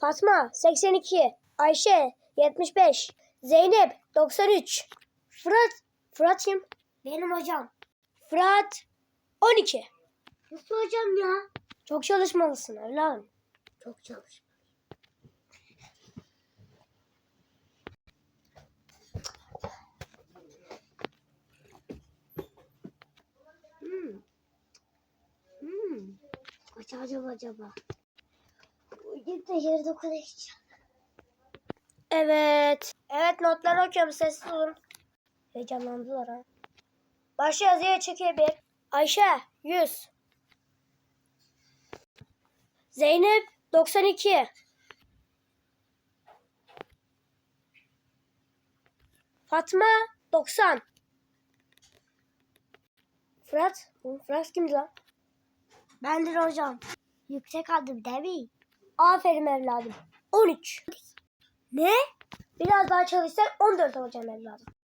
Fatma 82. Ayşe 75. Zeynep 93. Fırat. Fırat kim? Benim hocam. Fırat 12. Nasıl hocam ya? Çok çalışmalısın evladım. Çok çalış. Hmm. Hmm. Kaç acaba acaba? Gidip de yerde konuşacağım. Evet. Evet notları okuyorum sessiz olun. Heyecanlandılar ha. Başı yazıya çekiyor bir. Ayşe 100. Zeynep 92. Fatma 90. Fırat. Fırat kimdi lan? Bendir hocam. Yüksek aldım değil mi? Aferin evladım. 13. Ne? Biraz daha çalışsan 14 olacağım evladım.